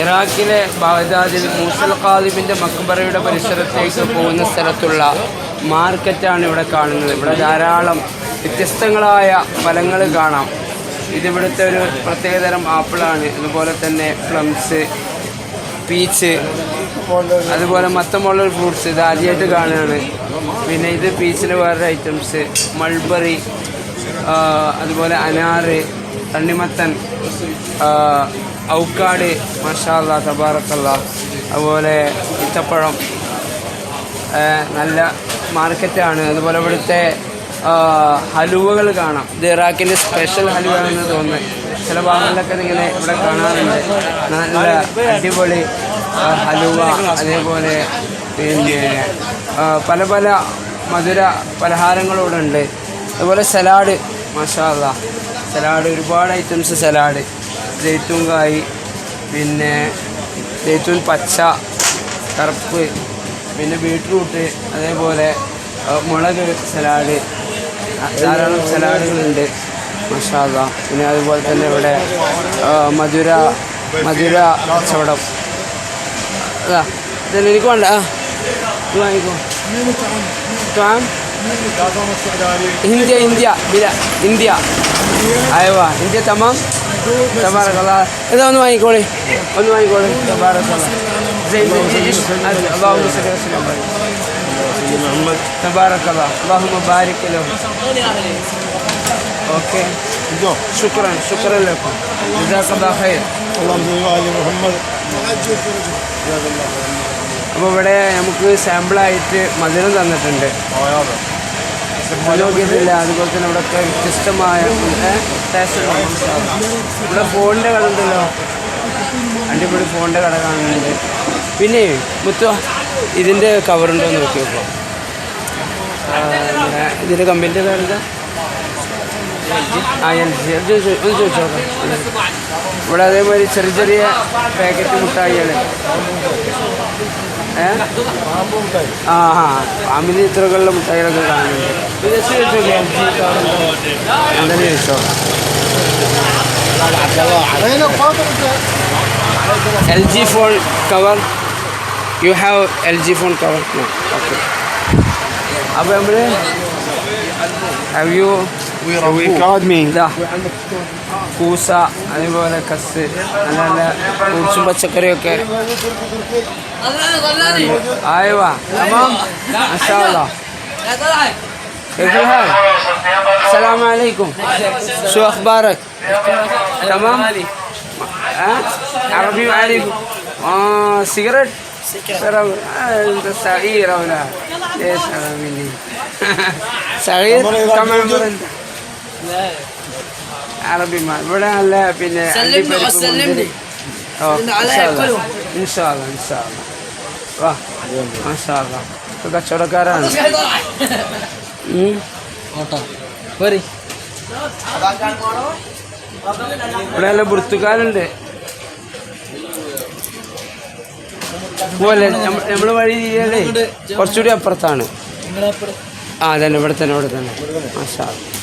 ഇറാഖിലെ ബാഗ്ദാദിൽ മൂസൽ ഖാദിബിന്റെ മക്ബറയുടെ പരിസരത്തേക്ക് പോകുന്ന സ്ഥലത്തുള്ള മാർക്കറ്റാണ് ഇവിടെ കാണുന്നത്. ഇവിടെ ധാരാളം വ്യത്യസ്തങ്ങളായ ഫലങ്ങൾ കാണാം. ഇതിവിടുത്തെ ഒരു പ്രത്യേകതരം ആപ്പിളാണ്. അതുപോലെ തന്നെ പ്ലംസ് പീച്ച് അതുപോലെ മൊത്തമുള്ള പോലുള്ള ഫ്രൂട്ട്സ് ഇത് ആദ്യമായിട്ട് കാണുകയാണ്. പിന്നെ ഇത് പീച്ചിന് വേറൊരു ഐറ്റംസ് മൾബറി അതുപോലെ അനാറ് തണ്ണിമത്തൻ ഔക്കാട് മഷാല്ല തബാറക്കല്ല അതുപോലെ ഇത്തപ്പഴം നല്ല മാർക്കറ്റാണ്. അതുപോലെ ഇവിടുത്തെ ഹലുവകൾ കാണാം. ഇത് ഇറാഖിന്റെ സ്പെഷ്യൽ ഹലുവ എന്ന് തോന്നുന്നത് ചില ഭാഗങ്ങളിലൊക്കെ ഇങ്ങനെ ഇവിടെ കാണാറുണ്ട്. നല്ല അടിപൊളി ഹലുവ അതേപോലെ പിന്നെ പല പല മധുര പലഹാരങ്ങളും ഇവിടെ ഉണ്ട് അതുപോലെ സലാഡ് മഷാല്ല സലാഡ് ഒരുപാട് ഐറ്റംസ് സലാഡ്. ജെയ്ത്തൂൻ കായ് പിന്നെ ജെയ്ത്തൂൻ പച്ച കറുപ്പ് പിന്നെ ബീട്രൂട്ട് അതേപോലെ മുളക് സലാഡ്. ധാരാളം സലാഡുകളുണ്ട്. മഷാല പിന്നെ അതുപോലെ തന്നെ ഇവിടെ മധുര മധുര കച്ചവടം. അതാ ഇതെനിക്ക് എനിക്ക് വേണ്ട. ആ വാങ്ങിക്കോ. താൻ ഇന്ത്യ ഇന്ത്യ ബില ഇന്ത്യ അയവാ ഇന്ത്യ തമാം തബാറക്കല്ല ഇതാ ഒന്ന് വാങ്ങിക്കോളി ഒന്ന് വാങ്ങിക്കോളി തബാറക്കല്ല زين ايش اللهم صل وسلم وبارك تبارك الله اللهم بارك له اوكي شكرا شكرا لكم جزاك الله خير اللهم صل على محمد അപ്പോൾ ഇവിടെ നമുക്ക് സാമ്പിളായിട്ട് മധുരം തന്നിട്ടുണ്ട്. നോക്കിയിട്ടില്ല അതുപോലെ തന്നെ ഇവിടെ വ്യത്യസ്തമായ ഇവിടെ ഫോണിന്റെ കട ഉണ്ടല്ലോ. അടിപൊളി ഫോണിന്റെ കട കാണുന്നുണ്ട്. പിന്നെ മുത്തു ഇതിന്റെ കവറുണ്ടോ എന്ന് നോക്കിയപ്പോൾ നോക്കാം. ഇതിന്റെ കമ്പനിന്റെ പേരെന്താ? ആ എൽ ജി അത് ചോദിച്ചോ- ഒന്ന് ചോദിച്ചോക്കാം ഇവിടെ അതേമാതിരി ചെറിയ ചെറിയ പാക്കറ്റ് മുട്ടായികൾ ആ ആ. ഫാമിലി ഇത്രകളുടെ മുട്ടായികളൊക്കെ കാണുന്നുണ്ട്. ജി എന്തായാലും L G phone cover. You have L G phone cover okay അപ്പോൾ നമ്മൾ هاو يو وي كود مي لا كوسا أنا بقول لك أنا لا كوسو بتشكري أوكي غلاني غلاني أيوه تمام ما شاء الله يا طلع كيف الحال؟ السلام عليكم شو أخبارك؟ تمام؟ ها؟ عربي وعربي آه سيجرت؟ سيجرت انت صغير أو لا؟ ايش انا مني صغير كم عمر انت؟ عربي ما ഇവിടെ നല്ല പിന്നെ سلمني അണ്ടിപ്പരിപ്പ് وسلمني. മുന്തിരി. ഓ, إن علي ഇൻഷാ അല്ലാ. يأكلهم. ഇൻഷാ അല്ലാ, ഇൻഷാ അല്ലാ. വാ മാഷാ അല്ലാ. ഇപ്പൊ കച്ചവടക്കാരാണ് ഉം. ഇവിടെ നല്ല ബുർത്തുക്കാലുണ്ട് പോലെ നമ്മൾ വഴി കുറച്ചുകൂടി അപ്പുറത്താണ്. ആ തന്നെ ഇവിടെ തന്നെ ഇവിടെ തന്നെ. മാഷാ അല്ലാ.